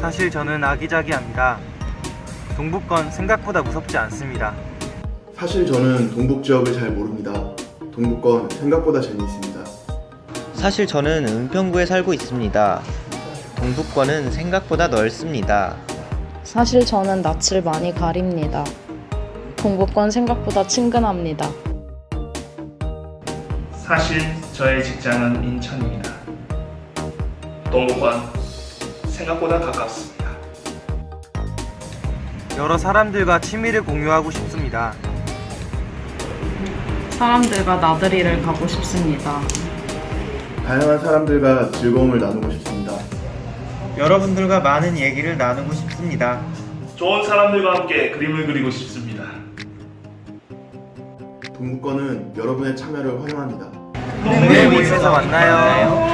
사실 저는 아기자기합니다. 동북권 생각보다 무섭지 않습니다. 사실 저는 동북 지역을 잘 모릅니다. 동북권 생각보다 재미있습니다. 사실 저는 은평구에 살고 있습니다. 동북권은 생각보다 넓습니다. 사실 저는 낯을 많이 가립니다. 동북권 생각보다 친근합니다. 사실 저의 직장은 인천입니다. 동북권 생각보다 가깝습니다. 여러 사람들과 취미를 공유하고 싶습니다. 사람들과 나들이를 가고 싶습니다. 다양한 사람들과 즐거움을 나누고 싶습니다. 여러분들과 많은 얘기를 나누고 싶습니다. 좋은 사람들과 함께 그림을 그리고 싶습니다. 동북권은 여러분의 참여를 환영합니다. 동네 모임에서 만나요.